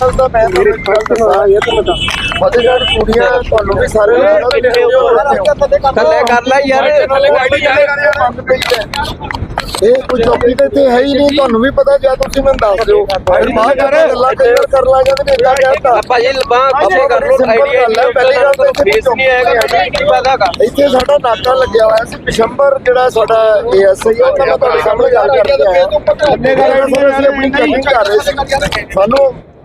ਤਾਂ ਮੈਂ ਤੁਹਾਨੂੰ ਦੱਸਾਂ। ਇਹ ਤਾਂ ਬਤਾ ਫਤਿਹਗੜ੍ਹ ਕੁੜੀਆਂ ਤੁਹਾਨੂੰ ਵੀ ਸਾਰੇ ਥੱਲੇ ਕਰ ਲੈ ਯਾਰ। ਥੱਲੇ ਗਾੜੀ ਇਹ ਕੋਈ ਚੌਕੀ ਤੇ ਇੱਥੇ ਹੈ ਹੀ ਨਹੀਂ ਤੁਹਾਨੂੰ ਵੀ ਪਤਾ ਜਾਂ ਤੁਸੀਂ ਮੈਨੂੰ ਦੱਸ ਦਿਓ। ਫਿਰ ਬਾਅਦ ਚ ਗੱਲਾਂ ਕਲੀਅਰ ਕਰ ਲਾ ਜਾਂਦੇ। ਇਦਾਂ ਕਹਿੰਦਾ ਭਾਜੀ ਲਬਾਂ ਪਿੱਛੇ ਕਰ ਲੋ ਆਈਡੀਆ ਪਹਿਲੀ ਗੱਲ ਤਾਂ ਫੇਸ ਨਹੀਂ ਆਏਗਾ ਇੱਥੇ ਸਾਡਾ ਨਾਕਾ ਲੱਗਿਆ ਹੋਇਆ ਸੀ ਪਿਸ਼ੰਬਰ ਜਿਹੜਾ ਸਾਡਾ ਏਐਸਆਈ ਆ ਉਹਦਾ ਮੈਂ ਤੁਹਾਡੇ ਸਾਹਮਣੇ ਗੱਲ ਕਰਕੇ ਆਇਆ ਅੰਨੇ ਗੱਲ ਅਸੀਂ ਆਪਣੀ ਚੈਕਿੰਗ ਕਰ ਰਹੇ ਸੀ। ਸਾਨੂੰ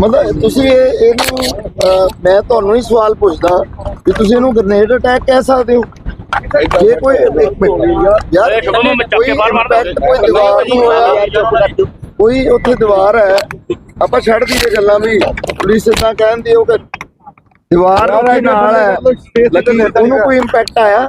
ਮਤਲਬ ਤੁਸੀਂ ਇਹ ਇਹਨੂੰ ਮੈਂ ਤੁਹਾਨੂੰ ਹੀ ਸਵਾਲ ਪੁੱਛਦਾ ਕਿ ਤੁਸੀਂ ਇਹਨੂੰ ਗ੍ਰੇਨੇਡ ਅਟੈਕ ਕਹਿ ਸਕਦੇ ਹੋ ਜੇ ਕੋਈ ਇੱਕ ਮਿੰਟ ਯਾਰ ਕੋਈ impact ਕੋਈ ਦੀਵਾਰ ਨੂੰ ਹੋਇਆ ਕੋਈ ਉੱਥੇ ਦੀਵਾਰ ਹੈ ਆਪਾਂ ਛੱਡ ਦਈਏ ਗੱਲਾਂ ਵੀ ਪੁਲਿਸ ਇਦਾਂ ਕਹਿੰਦੀ ਉਹ ਕਿ ਦੀਵਾਰ ਉੱਥੇ ਨਾਲ ਹੈ ਲੇਕਿਨ ਉਹਨੂੰ ਕੋਈ ਇੰਪੈਕਟ ਆਇਆ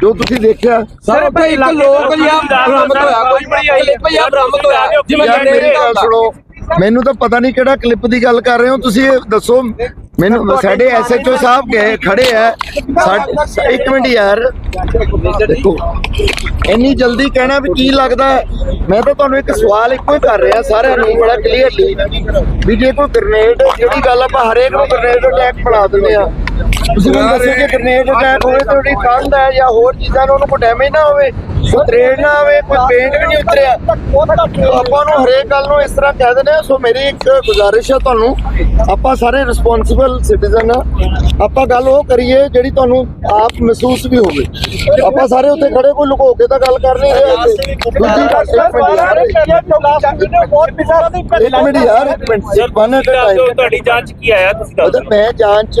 ਜੋ ਤੁਸੀਂ ਦੇਖਿਆ ਸਰ ਉੱਥੇ ਇੱਕ ਲੋਕ ਜਿਹਾ ਬਰਾਮਦ ਹੋਇਆ ਕੋਈ ਕਲਿੱਪ ਜਿਹਾ ਬਰਾਮਦ ਹੋਇਆ। ਜਿਵੇਂ ਜਨਰੇਟਰ ਗੱਲ ਹੁੰਦਾ ਸੁਣੋ। ਮੈਨੂੰ ਤਾਂ ਪਤਾ ਨਹੀਂ ਕਿਹੜਾ ਕਲਿੱਪ ਦੀ ਗੱਲ ਕਰ ਰਹੇ ਹੋ। ਤੁਸੀਂ ਇਹ ਦੱਸੋ। ਮੈਨੂੰ ਸਾਡੇ ਐਸਐਚਓ ਸਾਹਿਬ ਗਏ ਖੜੇ ਸਾਡੇ- ਇੱਕ ਮਿੰਟ ਯਾਰ। ਦੇਖੋ ਇੰਨੀ ਜਲਦੀ ਕਹਿਣਾ ਵੀ ਕੀ ਲੱਗਦਾ? ਮੈਂ ਤਾਂ ਤੁਹਾਨੂੰ ਇੱਕ ਸਵਾਲ ਇੱਕੋ ਹੀ ਕਰ ਰਿਹਾ ਸਾਰਿਆਂ ਨੂੰ ਬੜਾ ਕਲੀਅਰਲੀ ਵੀ ਜੇ ਕੋਈ ਗ੍ਰਨੇਡ ਜਿਹੜੀ ਗੱਲ ਆਪਾਂ ਹਰੇਕ ਨੂੰ ਗ੍ਰਨੇਡ ਅਟੈਕ ਬਣਾ ਦਿੰਦੇ ਆ ਤੁਸੀਂ ਮੈਨੂੰ ਦੱਸੋ ਕਿ ਗ੍ਰਨੇਡ ਅਟੈਕ ਹੋਵੇ ਤਾਂ ਉਹਦੀ ਕੰਧ ਹੈ ਜਾਂ ਹੋਰ ਚੀਜ਼ਾਂ ਨੂੰ ਉਹਨੂੰ ਕੋਈ ਡੈਮੇਜ ਨਾ ਹੋਵੇ ਤਰੇੜ ਨਾ ਹੋਵੇ ਕੋਈ ਪੇਂਟ ਵੀ ਨਹੀਂ ਉਤਰਿਆ ਆਪਾਂ ਨੂੰ ਹਰੇਕ ਗੱਲ ਨੂੰ ਇਸ ਤਰ੍ਹਾਂ ਕਹਿ ਦਿੰਦੇ ਆ ਸੋ ਮੇਰੀ ਇੱਕ ਗੁਜ਼ਾਰਿਸ਼ ਹੈ ਤੁਹਾਨੂੰ ਆਪਾਂ ਸਾਰੇ ਰਿਸਪੌਂਸਿਬਲ ਸਿਟੀਜ਼ਨ ਆ ਆਪਾਂ ਗੱਲ ਉਹ ਕਰੀਏ ਜਿਹੜੀ ਤੁਹਾਨੂੰ ਆਪ ਮਹਿਸੂਸ ਵੀ ਹੋਵੇ ਆਪਾਂ ਸਾਰੇ ਉੱਥੇ ਖੜੇ ਕੋਈ ਲੁਕੋ ਕੇ ਤਾਂ ਗੱਲ ਕਰ ਨਹੀਂ ਰਹੇ ਇੱਥੇ ਇੱਕ ਮਿੰਟ ਯਾਰ ਇੱਕ ਮਿੰਟ ਯਾਰ ਇੱਕ ਮਿੰਟ ਵਨ ਐਟ ਟਾਈਮ ਤੁਹਾਡੀ ਜਾਂਚ ਕੀ ਆਇਆ ਤੁਸੀਂ ਦੱਸੋ ਮੈਂ ਜਾਂਚ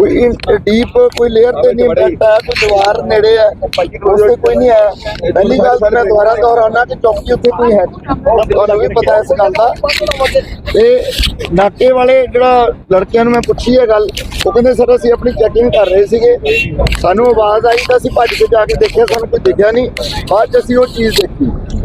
ਕੋਈ ਡੀਪ ਕੋਈ ਲੇਅਰ ਤੇ ਨਹੀਂ ਇੰਪੈਕਟ ਆਇਆ ਕੋਈ ਦੀਵਾਰ ਨੇੜੇ ਹੈ ਉਸ ਕੋਈ ਨਹੀਂ ਆਇਆ ਪਹਿਲੀ ਗੱਲ ਮੈਂ ਦੁਬਾਰਾ ਦੁਹਰਾਉਣਾ ਕਿ ਚੌਕੀ ਉੱਥੇ ਕੋਈ ਹੈ ਤੁਹਾਨੂੰ ਵੀ ਪਤਾ ਇਸ ਗੱਲ ਦਾ। ਤੇ ਨਾਕੇ ਵਾਲੇ ਜਿਹੜਾ ਲੜਕਿਆਂ ਨੂੰ ਮੈਂ ਪੁੱਛੀ ਹੈ ਗੱਲ ਉਹ ਕਹਿੰਦੇ ਸਰ ਅਸੀਂ ਆਪਣੀ ਚੈਕਿੰਗ ਕਰ ਰਹੇ ਸੀਗੇ। ਸਾਨੂੰ ਆਵਾਜ਼ ਆਈ ਤਾਂ ਅਸੀਂ ਭੱਜ ਕੇ ਜਾ ਕੇ ਦੇਖਿਆ ਸਾਨੂੰ ਕੋਈ ਦਿਖਿਆ ਨਹੀਂ। ਬਾਅਦ ਚ ਅਸੀਂ ਉਹ ਚੀਜ਼ ਦੇਖੀ।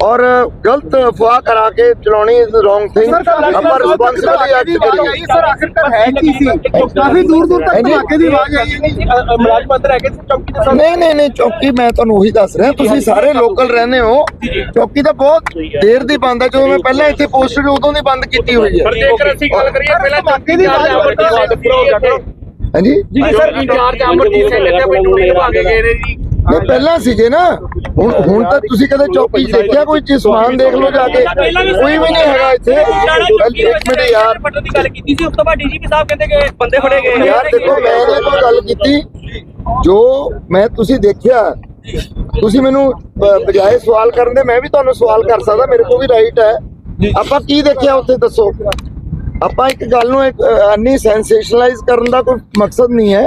ਔਰ ਗਲਤ ਅਫਵਾਹ ਕਰਾ ਕੇ ਚਲਾਉਣੀ ਇਜ਼ ਰੋਂਗ ਥਿੰਗ ਆਪਾਂ ਰਿਸਪੌਂਸਿਬਿਲੀ ਐਕਟ ਕਰੀਏ ਸਰ ਆਖਿਰਕਾਰ ਹੈ ਕੀ ਸੀ? ਕਾਫੀ ਦੂਰ ਦੂਰ ਤੱਕ। ਧਮਾਕੇ ਦੀ ਆਵਾਜ਼ ਆਈ ਹੈ ਮੁਲਾਜ਼ਮ ਅੰਦਰ ਹੈਗੇ ਚੌਕੀ ਦੇ ਨਹੀਂ ਨਹੀਂ ਨਹੀਂ ਚੌਕੀ ਮੈਂ ਤੁਹਾਨੂੰ ਉਹੀ ਦੱਸ ਰਿਹਾ। ਤੁਸੀਂ ਸਾਰੇ ਲੋਕਲ ਰਹਿੰਦੇ ਹੋ। ਚੌਕੀ ਤਾਂ ਬਹੁਤ ਦੇਰ ਦੀ ਬੰਦ ਹੈ। ਜਦੋਂ ਮੈਂ ਪਹਿਲਾਂ ਇੱਥੇ ਪੋਸਟਡ ਉਦੋਂ ਦੀ ਬੰਦ ਕੀਤੀ ਹੋਈ ਪਰ ਹੈ ਜੇਕਰ ਅਸੀਂ ਗੱਲ ਕਰੀਏ ਪਹਿਲਾਂ ਧਮਾਕੇ ਦੀ ਆਵਾਜ਼ ਹਾਂਜੀ? ਜੀ ਸਰ ਇੰਚਾਰਜ ਅਮਰਜੀਤ ਸਿੰਘ ਇੱਥੇ ਡਿਊਟੀ ਨਿਭਾ ਕੇ ਗਏ ਨੇ ਜੀ। ਨਹੀਂ ਪਹਿਲਾਂ ਸੀਗੇ ਨਾ। ਹੁਣ ਹੁਣ ਤਾਂ ਤੁਸੀਂ ਕਦੇ ਚੌਕੀ ਦੇਖਿਆ ਕੋਈ ਚੀਜ਼ ਸਮਾਨ ਦੇਖ ਲਓ ਜਾ ਕੇ? ਕੋਈ ਵੀ ਨਹੀਂ ਹੈਗਾ ਇੱਥੇ। ਇੱਕ ਮਿੰਟ ਯਾਰ। ਦੀ ਗੱਲ ਕੀਤੀ ਸੀ ਉਸ ਤੋਂ ਬਾਅਦ ਡੀਜੀਪੀ ਸਾਹਿਬ ਕਹਿੰਦੇ ਕਿ ਬੰਦੇ ਫੜੇ ਗਏ ਨੇ। ਯਾਰ ਦੇਖੋ ਮੈਂ ਇਹਦੇ ਕੋਈ ਗੱਲ ਕੀਤੀ। ਜੋ ਮੈਂ ਤੁਸੀਂ ਦੇਖਿਆ ਤੁਸੀਂ ਮੈਨੂੰ ਬਜਾਏ ਸਵਾਲ ਕਰਨ ਦੇ ਮੈਂ ਵੀ ਤੁਹਾਨੂੰ ਸਵਾਲ ਕਰ ਸਕਦਾ ਮੇਰੇ ਕੋਲ ਵੀ ਰਾਈਟ ਹੈ। ਆਪਾਂ ਕੀ ਦੇਖਿਆ ਉੱਥੇ ਦੱਸੋ? ਆਪਾਂ ਇੱਕ ਗੱਲ ਨੂੰ ਇੱਕ ਸੈਂਸੇਸ਼ਨਲਾਈਜ਼ ਕਰਨ ਦਾ ਕੋਈ ਮਕਸਦ ਨਹੀਂ ਹੈ।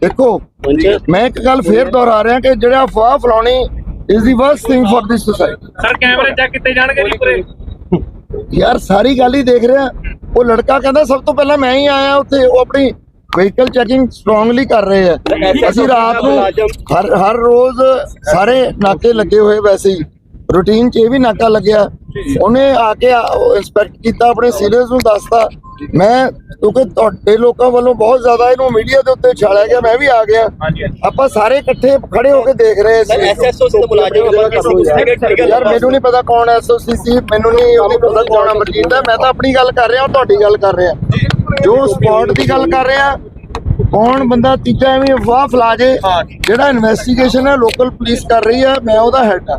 ਦੇਖੋ ਮੈਂ ਇੱਕ ਗੱਲ ਫੇਰ ਦੁਹਰਾ ਰਿਹਾ ਕਿ ਜਿਹੜਾ ਅਫਵਾਹ ਫਲਾਉਣੀ is the worst thing for this society sir ਕੈਮਰੇ ਚੈੱਕ ਕੀਤੇ ਜਾਣਗੇ ਜੀ ਪੂਰੇ? ਯਾਰ ਸਾਰੀ ਗੱਲ ਹੀ ਦੇਖ ਰਿਹਾ। ਉਹ ਲੜਕਾ ਕਹਿੰਦਾ ਸਭ ਤੋਂ ਪਹਿਲਾਂ ਮੈਂ ਹੀ ਆਇਆ ਉੱਥੇ। ਉਹ ਆਪਣੀ ਵਹੀਕਲ ਚੈਕਿੰਗ ਸਟਰੋਂਗਲੀ ਕਰ ਰਹੇ ਆ। ਅਸੀਂ ਰਾਤ ਨੂੰ ਹਰ ਹਰ ਰੋਜ਼ ਸਾਰੇ ਨਾਕੇ ਲੱਗੇ ਹੋਏ ਵੈਸੇ ਹੀ। ਰੂਟੀਨ 'ਚ ਇਹ ਵੀ ਨਾਕਾ ਲੱਗਿਆ। ਉਹਨੇ ਆ ਕੇ ਇਨਸਪੈਕਟ ਕੀਤਾ ਆਪਣੇ ਸੀਨੀਅਰਸ ਨੂੰ ਦੱਸਤਾ। ਮੈਂ ਕਿਉਂਕਿ ਤੁਹਾਡੇ ਲੋਕਾਂ ਵੱਲੋਂ ਬਹੁਤ ਜ਼ਿਆਦਾ ਇਹਨੂੰ ਮੀਡੀਆ ਦੇ ਉੱਤੇ ਛਾਲਿਆ ਗਿਆ ਮੈਂ ਵੀ ਆ ਗਿਆ। ਆਪਾਂ ਸਾਰੇ ਇਕੱਠੇ ਖੜੇ ਹੋ ਕੇ ਦੇਖ ਰਹੇ ਸੀ। ਐਸਐਸਓ ਸੀ ਮੁਲਾਜ਼ਮ ਯਾਰ ਮੈਨੂੰ ਨਹੀਂ ਪਤਾ ਕੌਣ ਐਸਓਸੀ ਸੀ ਮੈਨੂੰ ਨਹੀਂ ਉਹਦੀ ਪਤਾ ਕੌਣ ਅਮਰਜੀਤ ਹੈ ਮੈਂ ਤਾਂ ਆਪਣੀ ਗੱਲ ਕਰ ਰਿਹਾ ਤੁਹਾਡੀ ਗੱਲ ਕਰ ਰਿਹਾ। ਜੋ ਸਪੌਟ ਦੀ ਗੱਲ ਕਰ ਰਿਹਾ ਕੌਣ ਬੰਦਾ ਤੀਜਾ ਐਵੇਂ ਅਫਵਾਹ ਫਲਾ ਜੇ ਜਿਹੜਾ ਇਨਵੈਸਟੀਗੇਸ਼ਨ ਹੈ ਲੋਕਲ ਪੁਲਿਸ ਕਰ ਰਹੀ ਹੈ ਮੈਂ ਉਹਦਾ ਹੈਡ ਆ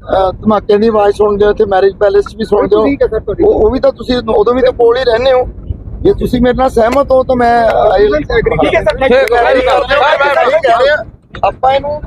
ਅਹ, ਧਮਾਕਿਆਂ ਦੀ ਆਵਾਜ਼ ਸੁਣਦੇ ਹੋ ਤੇ ਮੈਰਿਜ ਪੈਲੇਸ 'ਚ ਵੀ ਸੁਣਦੇ ਹੋ ਉਹ ਉਹ ਵੀ ਤਾਂ ਤੁਸੀਂ ਉਦੋਂ ਵੀ ਤਾਂ ਕੋਲ ਹੀ ਰਹਿੰਦੇ ਹੋ। ਜੇ ਤੁਸੀਂ ਮੇਰੇ ਨਾਲ ਸਹਿਮਤ ਹੋ ਤਾਂ ਮੈਂ ਠੀਕ ਹੈ ਸਰ, ਆਪਾਂ ਇਹਨੂੰ